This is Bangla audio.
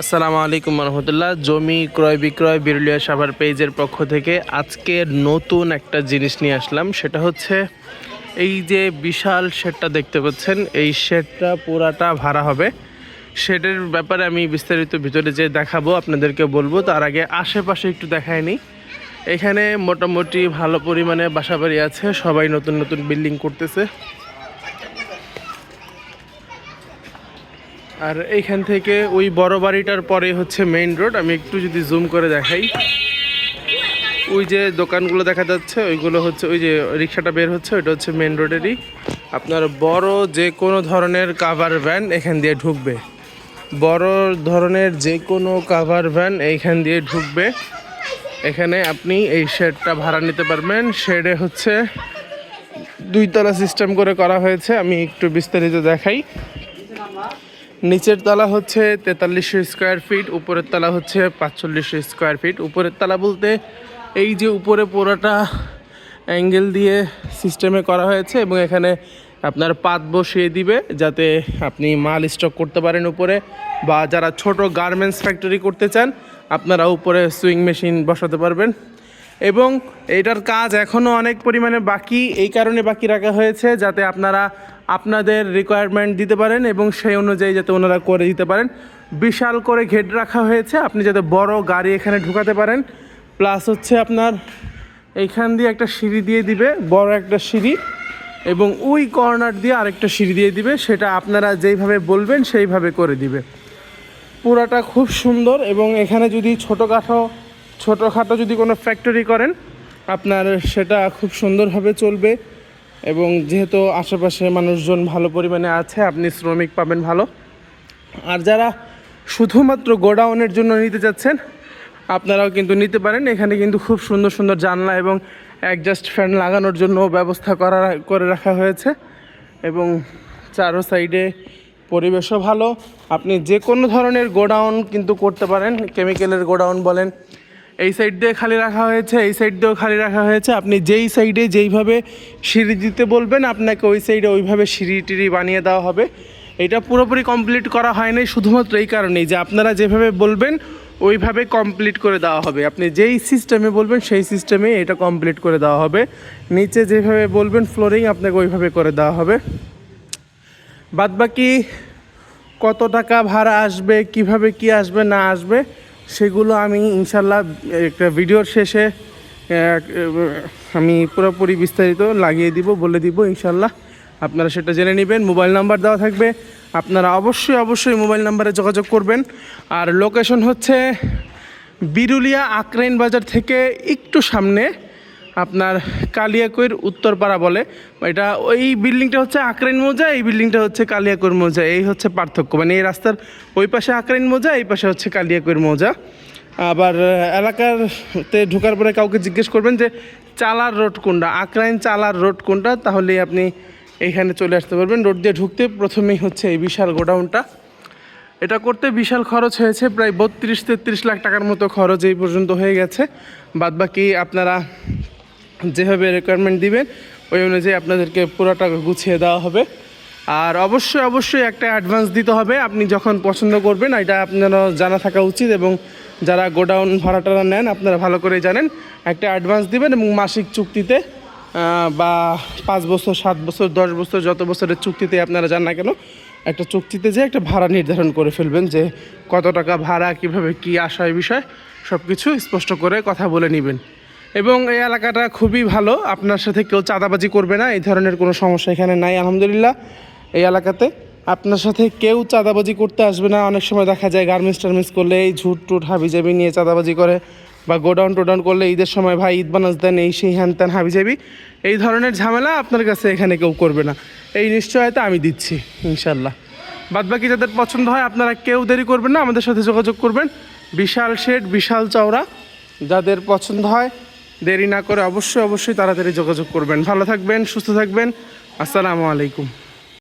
আসসালামু আলাইকুম রহমতুল্লাহ। জমি ক্রয় বিক্রয় বিরুলিয়া সাভার পেজের পক্ষ থেকে আজকে নতুন একটা জিনিস নিয়ে আসলাম। সেটা হচ্ছে এই যে বিশাল শেডটা দেখতে পাচ্ছেন, এই শেডটা পুরাটা ভাড়া হবে। শেডের ব্যাপারে আমি বিস্তারিত ভিতরে যে দেখাবো, আপনাদেরকে বলব। তার আগে আশেপাশে একটু দেখায়নি এখানে মোটামুটি ভালো পরিমাণে বাসাবাড়ি আছে, সবাই নতুন নতুন বিল্ডিং করতেছে। আর এইখান থেকে ওই বড় বাড়িটার পরে হচ্ছে মেইন রোড আমি একটু যদি জুম করে দেখাই। ওই যে দোকানগুলো দেখা যাচ্ছে, ওইগুলো হচ্ছে ওই যে রিক্সাটা বের হচ্ছে, ওইটা হচ্ছে মেইন রোডেরই আপনার বড় যে কোনো ধরনের কাভার ভ্যান এখান দিয়ে ঢুকবে। বড় ধরনের যে কোনো কাভার ভ্যান এইখান দিয়ে ঢুকবে। এখানে আপনি এই শেডটা ভাড়া নিতে পারবেন। শেডে হচ্ছে দুইতলা সিস্টেম করে করা হয়েছে। আমি একটু বিস্তারিত দেখাই। নিচের তলা হচ্ছে তেতাল্লিশশো স্কোয়ার ফিট, উপরের তলা হচ্ছে পাঁচচল্লিশশো স্কোয়ার ফিট। উপরের তলা বলতে এই যে উপরে পুরোটা অ্যাঙ্গেল দিয়ে সিস্টেমে করা হয়েছে এবং এখানে আপনার পাত বসিয়ে দিবে যাতে আপনি মাল স্টক করতে পারেন উপরে বা যারা ছোট গার্মেন্টস ফ্যাক্টরি করতে চান, আপনারা উপরে সুইং মেশিন বসাতে পারবেন। এবং এটার কাজ এখনও অনেক পরিমাণে বাকি, এই কারণে বাকি রাখা হয়েছে যাতে আপনারা আপনাদের রিকোয়ারমেন্ট দিতে পারেন এবং সেই অনুযায়ী যাতে ওনারা করে দিতে পারেন। বিশাল করে ঘেট রাখা হয়েছে, আপনি যাতে বড় গাড়ি এখানে ঢুকাতে পারেন। প্লাস হচ্ছে আপনার এইখান দিয়ে একটা সিঁড়ি দিয়ে দিবে, বড় একটা সিঁড়ি, এবং ওই কর্নার দিয়ে আরেকটা সিঁড়ি দিয়ে দিবে, সেটা আপনারা যেইভাবে বলবেন সেইভাবে করে দিবে। পুরাটা খুব সুন্দর এবং এখানে যদি ছোটোখাটো ছোটোখাটো যদি কোনো ফ্যাক্টরি করেন, আপনার সেটা খুব সুন্দরভাবে চলবে। এবং যেহেতু আশেপাশে মানুষজন ভালো পরিমাণে আছে, আপনি শ্রমিক পাবেন ভালো। আর যারা শুধুমাত্র গোডাউনের জন্য নিতে চাচ্ছেন আপনারাও কিন্তু নিতে পারেন। এখানে কিন্তু খুব সুন্দর সুন্দর জানলা এবং অ্যাডজাস্ট ফ্যান লাগানোর জন্য ব্যবস্থা করা, করে রাখা হয়েছে এবং চারো সাইডে পরিবেশও ভালো। আপনি যে কোনো ধরনের গোডাউন কিন্তু করতে পারেন, কেমিক্যালের গোডাউন বলেন এই সাইড দিয়ে খালি রাখা হয়েছে, এই সাইড দিয়েও খালি রাখা হয়েছে। আপনি যেই সাইডে যেইভাবে সিঁড়ি দিতে বলবেন, আপনাকে ওই সাইডে ওইভাবে সিঁড়ি টিড়ি বানিয়ে দেওয়া হবে। এটা পুরোপুরি কমপ্লিট করা হয়নি, শুধুমাত্র এই কারণেই যে আপনারা যেভাবে বলবেন, ওইভাবে কমপ্লিট করে দেওয়া হবে। আপনি যেই সিস্টেমে বলবেন, সেই সিস্টেমে এটা কমপ্লিট করে দেওয়া হবে। নিচে যেভাবে বলবেন ফ্লোরিং আপনাকে ওইভাবে করে দেওয়া হবে। বাদবাকি কত টাকা ভাড়া আসবে, কীভাবে কি আসবে, না আসবে সেগুলো আমি ইনশাল্লাহ একটা ভিডিওর শেষে আমি পুরোপুরি বিস্তারিত লাগিয়ে দিব, বলে দিব ইনশাল্লাহ। আপনারা সেটা জেনে নেবেন, মোবাইল নাম্বার দেওয়া থাকবে। আপনারা অবশ্যই অবশ্যই মোবাইল নাম্বারে যোগাযোগ করবেন। আর লোকেশন হচ্ছে বিরুলিয়া আক্রাইন বাজার থেকে একটু সামনে আপনার কালিয়াকৈর উত্তরপাড়া বলে। এটা ওই বিল্ডিংটা হচ্ছে আকরাইন মোজা, এই বিল্ডিংটা হচ্ছে কালিয়াকৈর মোজা। এই হচ্ছে পার্থক্য। মানে এই রাস্তার ওই পাশে আকরাইন মোজা, এই পাশে হচ্ছে কালিয়াকৈর মোজা। আবার এলাকারতে ঢোকার পরে কাউকে জিজ্ঞেস করবেন যে, চালার রোড কোনটা? আকরাইন চালার রোড কোনটা? তাহলেই আপনি এইখানে চলে আসতে পারবেন। রোড দিয়ে ঢুকতে প্রথমেই হচ্ছে এই বিশাল গোডাউনটা। এটা করতে বিশাল খরচ হয়েছে। প্রায় বত্রিশ তেত্রিশ লাখ টাকার মতো খরচ এই পর্যন্ত হয়ে গেছে। বাদবাকি আপনারা যেভাবে রিকোয়ারমেন্ট দিবেন, ওই অনুযায়ী আপনাদেরকে পুরো টাকা গুছিয়ে দেওয়া হবে। আর অবশ্যই অবশ্যই একটা অ্যাডভান্স দিতে হবে। আপনি যখন পছন্দ করবেন, এটা আপনারা জানা থাকা উচিত এবং যারা গোডাউন ভাড়াটারা নেন, আপনারা ভালো করে জানেন, একটা অ্যাডভান্স দিবেন এবং মাসিক চুক্তিতে বা পাঁচ বছর, সাত বছর, দশ বছর, যত বছরের চুক্তিতে আপনারা যান না কেন, একটা চুক্তিতে যে একটা ভাড়া নির্ধারণ করে ফেলবেন যে কত টাকা ভাড়া, কীভাবে কি আশয় বিষয় সব কিছু স্পষ্ট করে কথা বলে নেবেন। এবং এই এলাকাটা খুবই ভালো। আপনার সাথে কেউ চাঁদাবাজি করবে না, এই ধরনের কোনো সমস্যা এখানে নাই, আলহামদুলিল্লাহ, এই এলাকাতে। আপনার সাথে কেউ চাঁদাবাজি করতে আসবে না, অনেক সময় দেখা যায় গার্মেন্টস টার্মেন্টস করলে এই ঝুট টুট হাবিজাবি নিয়ে চাঁদাবাজি করে বা গোডাউন টোডাউন করলে ঈদের সময় ভাই ঈদ বানাস দেন, এই সেই হ্যান ত্যান হাবিজাবি। এই ধরনের ঝামেলা আপনার কাছে এখানে কেউ করবে না। এই নিশ্চয়তা আমি দিচ্ছি ইনশাল্লাহ বাদবাকি যাদের পছন্দ হয়, আপনারা কেউ দেরি করবেন না, আমাদের সাথে যোগাযোগ করবেন। বিশাল শেড, বিশাল চওড়া। যাদের পছন্দ হয় দেরি না করে অবশ্যই অবশ্যই তাড়াতাড়ি যোগাযোগ করবেন। ভালো থাকবেন সুস্থ থাকবেন। আসসালামু আলাইকুম।